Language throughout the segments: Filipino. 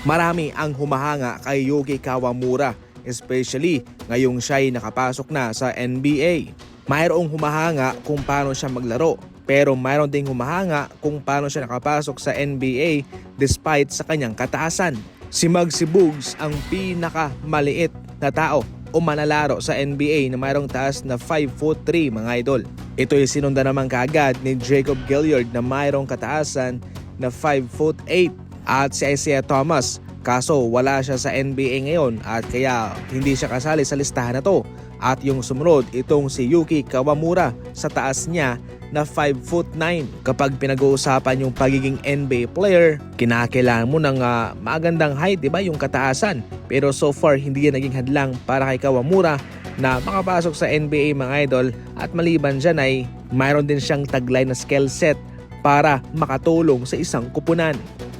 Marami ang humahanga kay Yuki Kawamura, especially ngayong siya'y nakapasok na sa NBA. Mayroong humahanga kung paano siya maglaro, pero mayroon ding humahanga kung paano siya nakapasok sa NBA despite sa kanyang kataasan. Si Muggsy Bogues ang pinakamaliit na tao o manlalaro sa NBA na mayroong taas na 5'3 mga idol. Ito ay sinunda naman kaagad ni Jacob Gilliard na mayroong kataasan na 5'8 at si Isaiah Thomas. Kaso wala siya sa NBA ngayon at kaya hindi siya kasali sa listahan na to. At yung sumunod itong si Yuki Kawamura sa taas niya na 5'9". Kapag pinag-uusapan yung pagiging NBA player, kinakailangan mo ng ah, magandang height, di ba? Yung kataasan. Pero so far, hindi yan naging hadlang para kay Kawamura na makapasok sa NBA mga idol at maliban dyan ay mayroon din siyang taglay na skill set para makatulong sa isang kupunan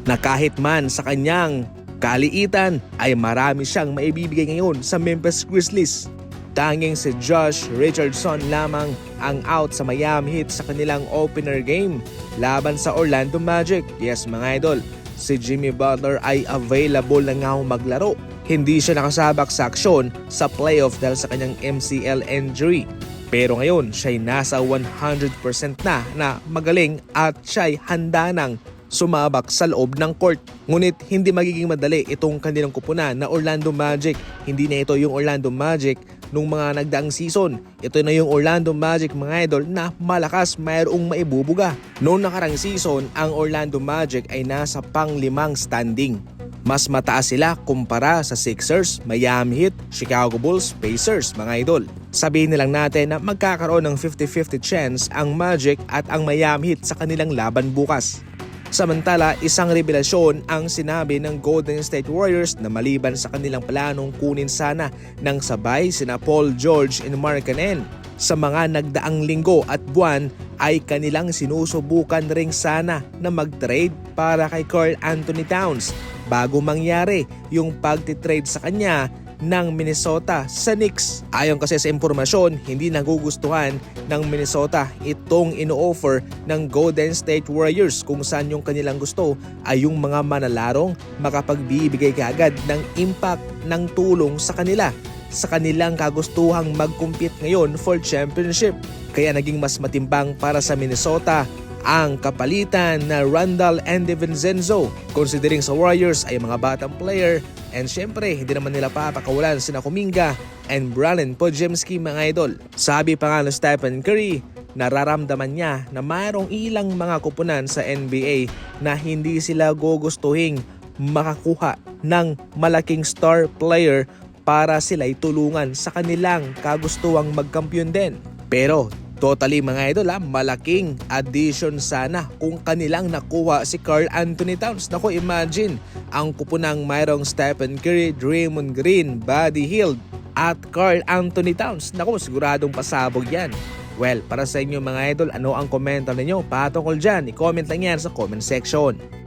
na kahit man sa kanyang kaliitan ay marami siyang maibibigay ngayon sa Memphis Grizzlies. Tanging si Josh Richardson lamang ang out sa Miami Heat sa kanilang opener game laban sa Orlando Magic. Yes mga idol, si Jimmy Butler ay available na nga maglaro. Hindi siya nakasabak sa aksyon sa playoff dahil sa kanyang MCL injury. Pero ngayon, siya'y nasa 100% na na magaling at siya'y handa nang sumabak sa loob ng court. Ngunit hindi magiging madali itong kanilang kupunan na Orlando Magic. Hindi na ito yung Orlando Magic nung mga nagdaang season. Ito na yung Orlando Magic mga idol na malakas mayroong maibubuga. Noong nakarang season, ang Orlando Magic ay nasa panglimang standing. Mas mataas sila kumpara sa Sixers, Miami Heat, Chicago Bulls, Pacers, mga idol. Sabihin nilang natin na magkakaroon ng 50-50 chance ang Magic at ang Miami Heat sa kanilang laban bukas. Samantala, isang revelasyon ang sinabi ng Golden State Warriors na maliban sa kanilang planong kunin sana ng sabay sina Paul George and Mark Cannon. Sa mga nagdaang linggo at buwan ay kanilang sinusubukan ring sana na mag-trade para kay Carl Anthony Towns bago mangyari yung pagtitrade sa kanya ng Minnesota sa Knicks. Ayon kasi sa impormasyon, hindi nagugustuhan ng Minnesota itong ino-offer ng Golden State Warriors kung saan yung kanilang gusto ay yung mga manalarong makapagbibigay kaagad ng impact ng tulong sa kanila sa kanilang kagustuhang mag-compete ngayon for championship. Kaya naging mas matimbang para sa Minnesota ang kapalitan na Randall and DiVincenzo. Considering sa Warriors ay mga batang player and syempre hindi naman nila papakawalan sina Kuminga and Brandon Podjemski mga idol. Sabi pa nga ni Stephen Curry, nararamdaman niya na mayroong ilang mga kupunan sa NBA na hindi sila gugustuhing makakuha ng malaking star player para sila'y tulungan sa kanilang kagustuhang magkampiyon din. Pero Totally mga idol ha, malaking addition sana kung kanilang nakuha si Carl Anthony Towns. Nako imagine, ang kupunang mayroong Stephen Curry, Draymond Green, Buddy Hield at Carl Anthony Towns. Nako siguradong pasabog yan. Well, para sa inyo mga idol, ano ang komento ninyo patungkol dyan? I-comment lang yan sa comment section.